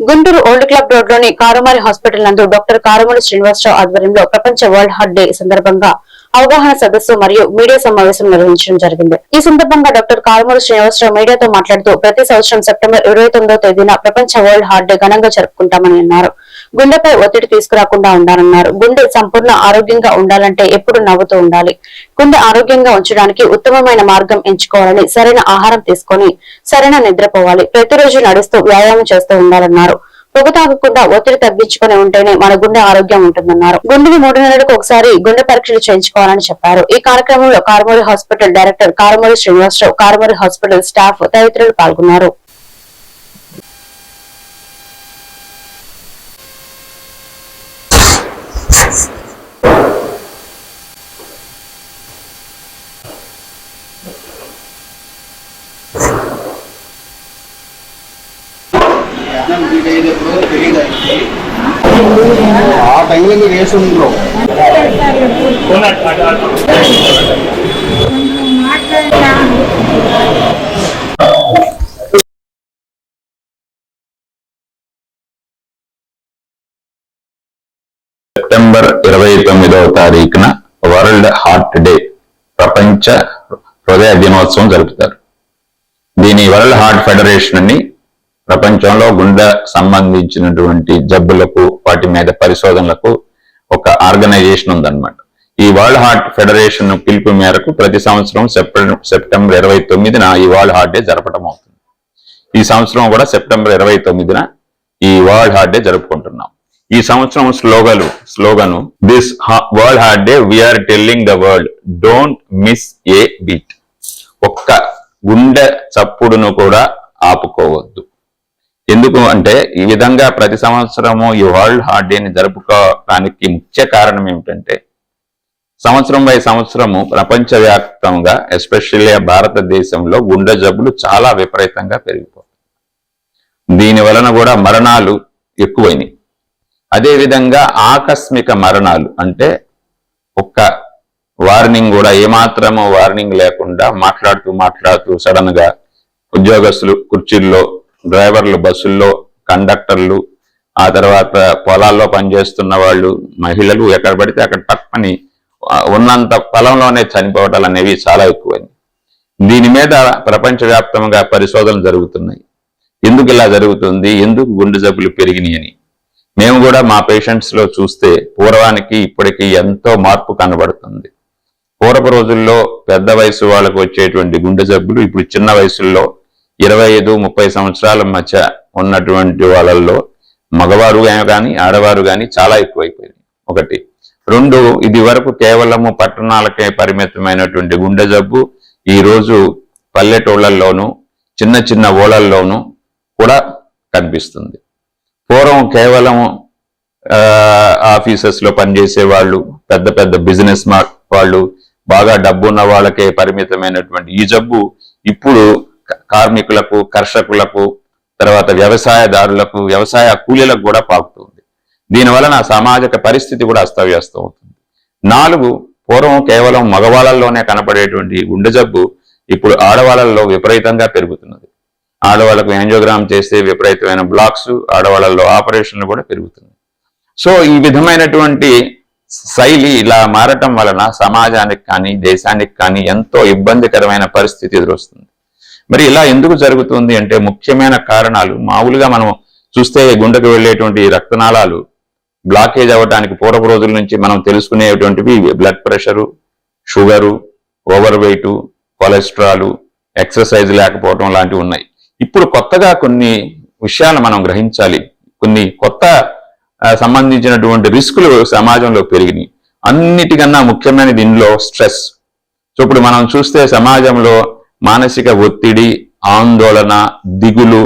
Guntur old club రోడ్లోని Karumari hospital నందు doctor Karumuri Srinivasarao ఆధ్వర్యంలో ప్రపంచ వరల్డ్ హార్ట్ డే సందర్భంగా అవగాహన సదస్సు మరియు మీడియా సమావేశం నిర్వహించడం జరిగింది. ఈ సందర్భంగా డాక్టర్ కారుమూరి శ్రీనివాసరావు మీడియాతో మాట్లాడుతూ ప్రతి సంవత్సరం సెప్టెంబర్ ఇరవై తొమ్మిదో తేదీన ప్రపంచ వరల్డ్ హార్ట్ డే ఘనంగా జరుపుకుంటామని అన్నారు. గుండెపై ఒత్తిడి తీసుకురాకుండా ఉండాలన్నారు. గుండె సంపూర్ణ ఆరోగ్యంగా ఉండాలంటే ఎప్పుడు నవ్వుతూ ఉండాలి. గుండె ఆరోగ్యంగా ఉంచడానికి ఉత్తమమైన మార్గం ఎంచుకోవాలని సరైన ఆహారం తీసుకొని సరైన నిద్రపోవాలి. ప్రతిరోజు నడుస్తూ వ్యాయామం చేస్తూ ఉండాలన్నారు. పొగ తాగకుండా ఒత్తిడి తగ్గించుకుని ఉంటేనే మన గుండె ఆరోగ్యం ఉంటుందన్నారు. గుండెని మూడు నెలలకు ఒకసారి గుండె పరీక్షలు చేయించుకోవాలని చెప్పారు. ఈ కార్యక్రమంలో Karumuri hospital director Karumuri Srinivasarao Karumuri hospital staff తదితరులు పాల్గొన్నారు. ఆ టైంలో మీరు వేసి ఉండరు సెప్టెంబర్ ఇరవై తొమ్మిదవ తారీఖున వరల్డ్ హార్ట్ డే ప్రపంచ హృదయ దినోత్సవం జరుపుతారు. దీని వరల్డ్ హార్ట్ ఫెడరేషన్ అని ప్రపంచంలో గుండె సంబంధించినటువంటి జబ్బులకు వాటి మీద పరిశోధనలకు ఒక ఆర్గనైజేషన్ ఉందన్నమాట. ఈ వరల్డ్ హార్ట్ ఫెడరేషన్ పిలుపు మేరకు ప్రతి సంవత్సరం సెప్టెంబర్ సెప్టెంబర్ ఇరవై తొమ్మిదిన ఈ వరల్డ్ హార్ట్ డే జరపడం అవుతుంది. ఈ సంవత్సరం కూడా సెప్టెంబర్ ఇరవై తొమ్మిదిన ఈ వరల్డ్ హార్ట్ డే జరుపుకుంటున్నాం. ఈ సంవత్సరం స్లోగలు slogan this world heart day we are telling the world don't miss a beat ఒక్క గుండె చప్పుడును కూడా ఆపుకోవద్దు. ఎందుకు అంటే ఈ విధంగా ప్రతి సంవత్సరము ఈ వరల్డ్ హార్ట్ డేని జరుపుకోవడానికి ముఖ్య కారణం ఏమిటంటే సంవత్సరం బై సంవత్సరము ప్రపంచవ్యాప్తంగా ఎస్పెషల్లీ భారతదేశంలో గుండె జబ్బులు చాలా విపరీతంగా పెరిగిపోతాయి దీని వలన కూడా మరణాలు ఎక్కువైనాయి. అదేవిధంగా ఆకస్మిక మరణాలు అంటే ఒక్క వార్నింగ్ కూడా ఏమాత్రము వార్నింగ్ లేకుండా మాట్లాడుతూ మాట్లాడుతూ సడన్గా ఉద్యోగస్తులు కుర్చీల్లో డ్రైవర్లు బస్సుల్లో కండక్టర్లు ఆ తర్వాత పొలాల్లో పనిచేస్తున్న వాళ్ళు మహిళలు ఎక్కడ పడితే అక్కడ పక్కని ఉన్నంత పొలంలోనే చనిపోవటాలు అనేవి చాలా ఎక్కువైంది. దీని మీద ప్రపంచవ్యాప్తంగా పరిశోధనలు జరుగుతున్నాయి. ఎందుకు ఇలా జరుగుతుంది? ఎందుకు గుండె జబ్బులు పెరిగినాయని మేము కూడా మా పేషెంట్స్లో చూస్తే పూర్వానికి ఇప్పటికీ ఎంతో మార్పు కనబడుతుంది. పూర్వపు రోజుల్లో పెద్ద వయసు వాళ్ళకు వచ్చేటువంటి గుండె జబ్బులు ఇప్పుడు చిన్న వయసుల్లో ఇరవై ఐదు ముప్పై సంవత్సరాల మధ్య ఉన్నటువంటి వాళ్ళల్లో మగవారు కానీ ఆడవారు కానీ చాలా ఎక్కువైపోయింది ఒకటి. రెండు ఇది వరకు కేవలము పట్టణాలకే పరిమితమైనటువంటి గుండె జబ్బు ఈరోజు పల్లెటూళ్ళల్లోనూ చిన్న చిన్న ఊళ్ళల్లోనూ కూడా కనిపిస్తుంది. పూర్వం కేవలం ఆఫీసెస్లో పనిచేసే వాళ్ళు పెద్ద పెద్ద బిజినెస్ వాళ్ళు బాగా డబ్బున్న వాళ్ళకే పరిమితమైనటువంటి ఈ జబ్బు ఇప్పుడు కార్మికులకు కర్షకులకు తర్వాత వ్యవసాయదారులకు వ్యవసాయ కూలీలకు కూడా పాకుతుంది దీని వలన సామాజిక పరిస్థితి కూడా అస్తవ్యస్తం అవుతుంది. నాలుగు పూర్వం కేవలం మగవాళ్ళల్లోనే కనపడేటువంటి గుండె జబ్బు ఇప్పుడు ఆడవాళ్ళల్లో విపరీతంగా పెరుగుతున్నది. ఆడవాళ్ళకు యాంజోగ్రామ్ చేస్తే విపరీతమైన బ్లాక్స్ ఆడవాళ్ళల్లో ఆపరేషన్లు కూడా పెరుగుతుంది సో ఈ విధమైనటువంటి శైలి ఇలా మారటం వలన సమాజానికి కానీ దేశానికి కానీ ఎంతో ఇబ్బందికరమైన పరిస్థితి ఎదురొస్తుంది. మరి ఇలా ఎందుకు జరుగుతుంది అంటే ముఖ్యమైన కారణాలు మామూలుగా మనం చూస్తే గుండెకు వెళ్ళేటువంటి రక్తనాళాలు బ్లాకేజ్ అవ్వడానికి పూర్వపు రోజుల నుంచి మనం తెలుసుకునేటువంటివి blood pressure sugar over weight cholesterol exercise లేకపోవడం లాంటివి ఉన్నాయి. ఇప్పుడు కొత్తగా కొన్ని విషయాలు మనం గ్రహించాలి. కొన్ని కొత్త సంబంధించినటువంటి రిస్కులు సమాజంలో పెరిగినాయి. అన్నిటికన్నా ముఖ్యమైనది ఇందులో స్ట్రెస్. సో ఇప్పుడు మనం చూస్తే సమాజంలో మానసిక ఒత్తిడి ఆందోళన దిగులు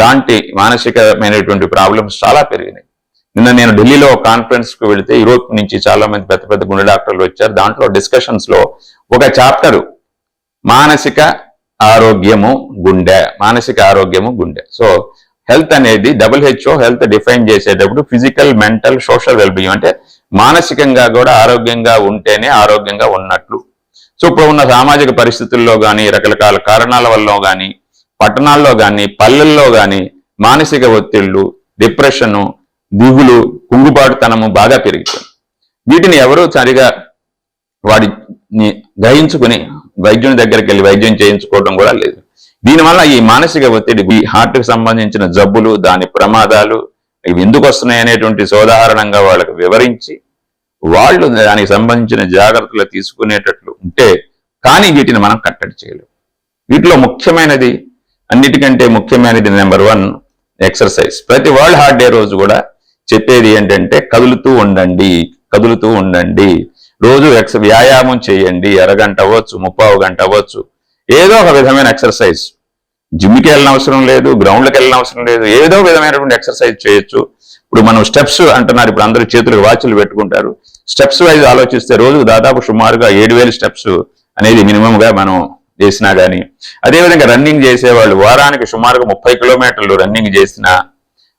లాంటి మానసికమైనటువంటి ప్రాబ్లమ్స్ చాలా పెరిగినాయి. నిన్న నేను ఢిల్లీలో కాన్ఫరెన్స్కు వెళితే యూరోప్ నుంచి చాలా మంది పెద్ద పెద్ద గుండె డాక్టర్లు వచ్చారు. దాంట్లో డిస్కషన్స్లో ఒక చాప్టర్ మానసిక ఆరోగ్యము గుండె మానసిక ఆరోగ్యము గుండె. సో హెల్త్ అనేది డబ్ల్యూహెచ్ఓ హెల్త్ డిఫైన్ చేసేటప్పుడు ఫిజికల్ మెంటల్ సోషల్ వెల్బీయింగ్ అంటే మానసికంగా కూడా ఆరోగ్యంగా ఉంటేనే ఆరోగ్యంగా ఉన్నట్లు. సో ఇప్పుడు ఉన్న సామాజిక పరిస్థితుల్లో కానీ రకరకాల కారణాల వల్ల కానీ పట్టణాల్లో కానీ పల్లెల్లో కానీ మానసిక ఒత్తిళ్ళు డిప్రెషన్ దిగులు కుంగుబాటుతనము బాగా పెరిగిపోయింది. వీటిని ఎవరూ సరిగా వాడిని గ్రహించుకుని వైద్యుని దగ్గరికి వెళ్ళి వైద్యం చేయించుకోవడం కూడా లేదు. దీనివల్ల ఈ మానసిక ఒత్తిడి ఈ హార్ట్కి సంబంధించిన జబ్బులు దాని ప్రమాదాలు ఇవి ఎందుకు వస్తున్నాయి అనేటువంటి సోదాహరణంగా వాళ్ళకి వివరించి వాళ్ళు దానికి సంబంధించిన జాగ్రత్తలు తీసుకునేటట్లు ఉంటే కానీ వీటిని మనం కట్టడి చేయలేము వీటిలో ముఖ్యమైనది అన్నిటికంటే ముఖ్యమైనది నెంబర్ వన్ ఎక్సర్సైజ్. ప్రతి వరల్డ్ హార్ట్ డే రోజు కూడా చెప్పేది ఏంటంటే కదులుతూ ఉండండి కదులుతూ ఉండండి. రోజు ఎక్స్ వ్యాయామం చేయండి అరగంట అవ్వచ్చు ముప్పావు గంట అవ్వచ్చు. ఏదో ఒక విధమైన ఎక్సర్సైజ్. జిమ్కి వెళ్ళిన అవసరం లేదు గ్రౌండ్కి వెళ్ళిన అవసరం లేదు ఏదో విధమైనటువంటి ఎక్సర్సైజ్ చేయొచ్చు. ఇప్పుడు మనం స్టెప్స్ అంటున్నారు. ఇప్పుడు అందరూ చేతులకు వాచ్లు పెట్టుకుంటారు. స్టెప్స్ వైజ్ ఆలోచిస్తే రోజు దాదాపు సుమారుగా ఏడు వేల స్టెప్స్ అనేది మినిమం గా మనం చేసినా గానీ అదేవిధంగా రన్నింగ్ చేసేవాళ్ళు వారానికి సుమారుగా ముప్పై కిలోమీటర్లు రన్నింగ్ చేసినా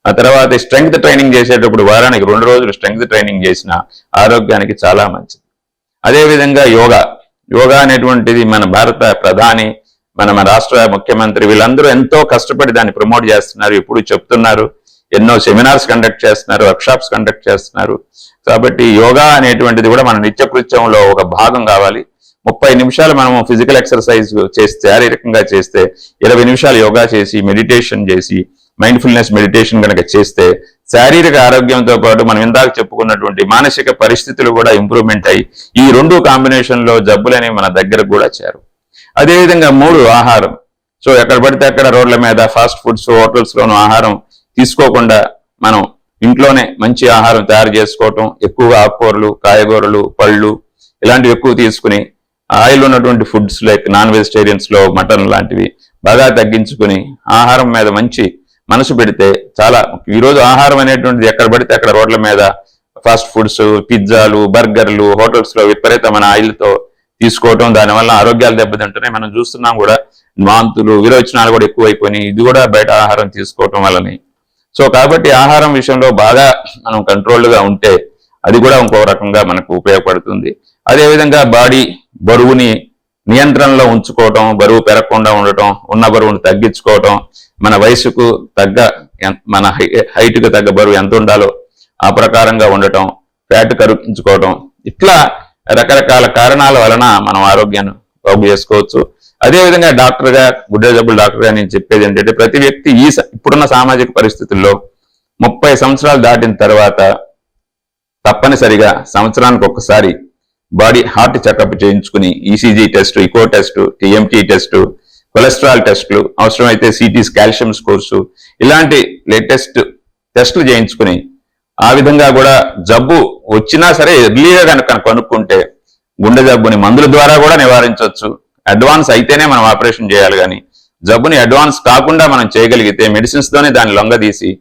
ఆ తర్వాత స్ట్రెంగ్త్ ట్రైనింగ్ చేసేటప్పుడు వారానికి రెండు రోజులు స్ట్రెంగ్త్ ట్రైనింగ్ చేసిన ఆరోగ్యానికి చాలా మంచిది. అదేవిధంగా యోగా యోగా అనేటువంటిది మన భారత ప్రధాని మన రాష్ట్ర ముఖ్యమంత్రి వీళ్ళందరూ ఎంతో కష్టపడి దాన్ని ప్రమోట్ చేస్తున్నారు. ఎప్పుడు చెప్తున్నారు. ఎన్నో సెమినార్స్ కండక్ట్ చేస్తున్నారు వర్క్షాప్స్ కండక్ట్ చేస్తున్నారు. కాబట్టి యోగా అనేటువంటిది కూడా మన నిత్యకృత్యంలో ఒక భాగం కావాలి. ముప్పై నిమిషాలు మనం ఫిజికల్ ఎక్సర్సైజ్ చేస్తే శారీరకంగా చేస్తే ఇరవై నిమిషాలు యోగా చేసి మెడిటేషన్ చేసి మైండ్ఫుల్నెస్ మెడిటేషన్ కనుక చేస్తే శారీరక ఆరోగ్యంతో పాటు మనం ఇందాక చెప్పుకున్నటువంటి మానసిక పరిస్థితులు కూడా ఇంప్రూవ్మెంట్ అయ్యి ఈ రెండు కాంబినేషన్లో జబ్బులని మన దగ్గర కూడా చేరు. అదేవిధంగా మూడు ఆహారం. సో ఎక్కడ పడితే అక్కడ రోడ్ల మీద ఫాస్ట్ ఫుడ్స్ హోటల్స్ లోను ఆహారం తీసుకోకుండా మనం ఇంట్లోనే మంచి ఆహారం తయారు చేసుకోవటం ఎక్కువగా ఆకుకూరలు కాయగూరలు పళ్ళు ఇలాంటివి ఎక్కువ తీసుకుని ఆయిల్ ఉన్నటువంటి ఫుడ్స్ లైక్ నాన్ వెజిటేరియన్స్లో మటన్ లాంటివి బాగా తగ్గించుకుని ఆహారం మీద మంచి మనసు పెడితే చాలా ఈ రోజు ఆహారం అనేటువంటిది ఎక్కడ పడితే అక్కడ రోడ్ల మీద ఫాస్ట్ ఫుడ్స్ పిజ్జాలు బర్గర్లు హోటల్స్లో విపరీతమైన ఆయిల్తో తీసుకోవటం దానివల్ల ఆరోగ్యాలు దెబ్బతింటున్నాయి. మనం చూస్తున్నాం కూడా వాంతులు విరోచనాలు కూడా ఎక్కువైపోయినాయి. ఇది కూడా బయట ఆహారం తీసుకోవటం వల్లనే. సో కాబట్టి ఆహారం విషయంలో బాగా మనం కంట్రోల్గా ఉంటే అది కూడా ఇంకో రకంగా మనకు ఉపయోగపడుతుంది. అదేవిధంగా బాడీ బరువుని నియంత్రణలో ఉంచుకోవటం బరువు పెరగకుండా ఉండటం ఉన్న బరువును తగ్గించుకోవటం మన వయసుకు తగ్గ మన హైట్కు తగ్గ బరువు ఎంత ఉండాలో ఆ ప్రకారంగా ఉండటం ఫ్యాట్ కరిగించుకోవటం ఇట్లా రకరకాల కారణాల వలన మనం ఆరోగ్యాన్ని బాగు చేసుకోవచ్చు. అదేవిధంగా డాక్టర్గా గుడ్డ జబ్బులు డాక్టర్గా నేను చెప్పేది ఏంటంటే ప్రతి వ్యక్తి ఈ స- ఇప్పుడున్న సామాజిక పరిస్థితుల్లో ముప్పై సంవత్సరాలు దాటిన తర్వాత తప్పనిసరిగా సంవత్సరానికి ఒక్కసారి బాడీ హార్ట్ చెకప్ చేయించుకుని ECG test echo test TMT test cholesterol టెస్టులు అవసరమైతే సిటీస్ కాల్షియం స్కోర్సు ఇలాంటి లేటెస్ట్ టెస్టులు చేయించుకుని ఆ విధంగా కూడా జబ్బు వచ్చినా సరే ఎర్లీగా కనుక కనుక్కుంటే గుండె జబ్బుని మందుల ద్వారా కూడా నివారించవచ్చు. అడ్వాన్స్ అయితేనే మనం ఆపరేషన్ చేయాలి కానీ జబ్బుని అడ్వాన్స్ కాకుండా మనం చేయగలిగితే మెడిసిన్స్తోనే దాన్ని లొంగదీసి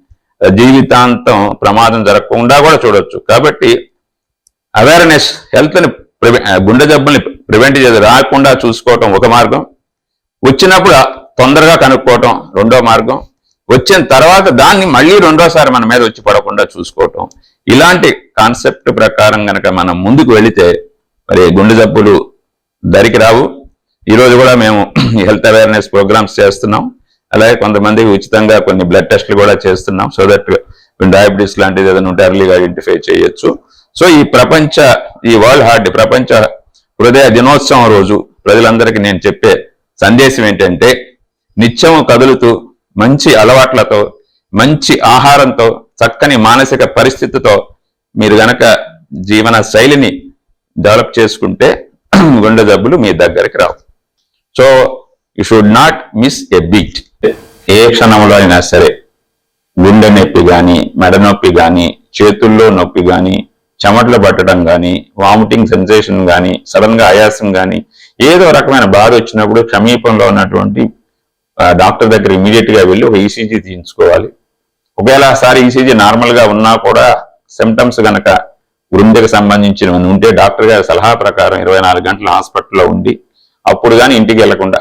జీవితాంతం ప్రమాదం జరగకుండా కూడా చూడొచ్చు. కాబట్టి అవేర్నెస్ హెల్త్ని ప్రివె- గుండె జబ్బుల్ని ప్రివెంట్ చేసి రాకుండా చూసుకోవటం ఒక మార్గం. వచ్చినప్పుడు తొందరగా కనుక్కోవటం రెండో మార్గం. వచ్చిన తర్వాత దాన్ని మళ్ళీ రెండోసారి మన మీద వచ్చి పడకుండా చూసుకోవటం. ఇలాంటి కాన్సెప్ట్ ప్రకారం గనక మనం ముందుకు వెళితే మరి గుండె జబ్బులు దరికి రావు. ఈరోజు కూడా మేము హెల్త్ అవేర్నెస్ ప్రోగ్రామ్స్ చేస్తున్నాం. అలాగే కొంతమందికి ఉచితంగా కొన్ని బ్లడ్ టెస్ట్లు కూడా చేస్తున్నాం. సో దట్ డయాబెటీస్ లాంటిది ఏదైనా ఉంటే అర్లీగా ఐడెంటిఫై చేయొచ్చు. సో ఈ ప్రపంచ ఈ వరల్డ్ హార్ట్ ప్రపంచ హృదయ దినోత్సవం రోజు ప్రజలందరికీ నేను చెప్పే సందేశం ఏంటంటే నిత్యం కదులుతూ మంచి అలవాట్లతో మంచి ఆహారంతో చక్కని మానసిక పరిస్థితితో మీరు గనక జీవన శైలిని డెవలప్ చేసుకుంటే గుండె జబ్బులు మీ దగ్గరికి రావు. So you should not miss a beat ఏ క్షణంలో అయినా సరే గుండె నొప్పి కానీ మెడ నొప్పి కానీ చేతుల్లో నొప్పి కానీ చెమట్లు పట్టడం కానీ వామిటింగ్ సెన్సేషన్ కానీ సడన్గా ఆయాసం కానీ ఏదో రకమైన బాధ వచ్చినప్పుడు సమీపంలో ఉన్నటువంటి డాక్టర్ దగ్గర ఇమీడియట్గా వెళ్ళి ఒక ఈసీజీ తీయించుకోవాలి. ఒకవేళ సారి ఈసీజీ నార్మల్గా ఉన్నా కూడా సిమ్టమ్స్ గనక గుండెకు సంబంధించిన ఉంటే డాక్టర్ గారి సలహా ప్రకారం ఇరవై నాలుగు గంటలు హాస్పిటల్లో ఉండి అప్పుడు కానీ ఇంటికి వెళ్ళకుండా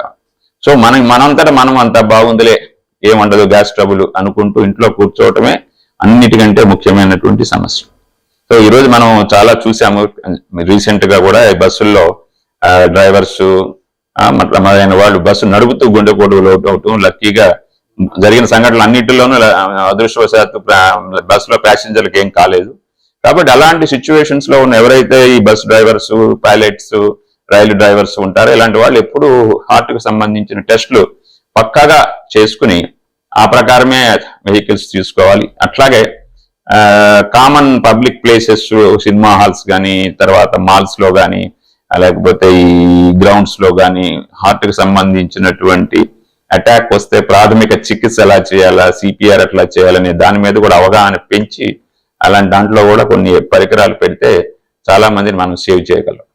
సో మనం మనంతటా మనం అంత బాగుందిలే ఏమండదు గ్యాస్ ట్రబుల్ అనుకుంటూ ఇంట్లో కూర్చోవటమే అన్నిటికంటే ముఖ్యమైనటువంటి సమస్య. సో ఈరోజు మనం చాలా చూసాము రీసెంట్గా కూడా ఈ బస్సుల్లో డ్రైవర్స్ మొదలైన వాళ్ళు బస్సు నడుపుతూ గుండె కొడుకులు అవటం లక్కీగా జరిగిన సంఘటనలు అన్నింటిలోనూ అదృష్టవశాత్తు బస్సులో ప్యాసింజర్లకు ఏం కాలేదు. కాబట్టి అలాంటి సిచ్యువేషన్స్లో ఉన్న ఎవరైతే ఈ బస్ డ్రైవర్స్ పైలట్స్ రైలు డ్రైవర్స్ ఉంటారు. ఇలాంటి వాళ్ళు ఎప్పుడు హార్ట్కు సంబంధించిన టెస్టులు పక్కాగా చేసుకుని ఆ ప్రకారమే వెహికల్స్ తీసుకోవాలి. అట్లాగే common public places cinema halls కానీ తర్వాత మాల్స్లో కానీ లేకపోతే ఈ గ్రౌండ్స్లో కానీ హార్ట్కు సంబంధించినటువంటి అటాక్ వస్తే ప్రాథమిక చికిత్స ఎలా చేయాలా సిపిఆర్ ఎట్లా చేయాలనే దాని మీద కూడా అవగాహన పెంచి అలాంటి దాంట్లో కూడా కొన్ని పరికరాలు పెడితే చాలామందిని మనం సేవ్ చేయగలం.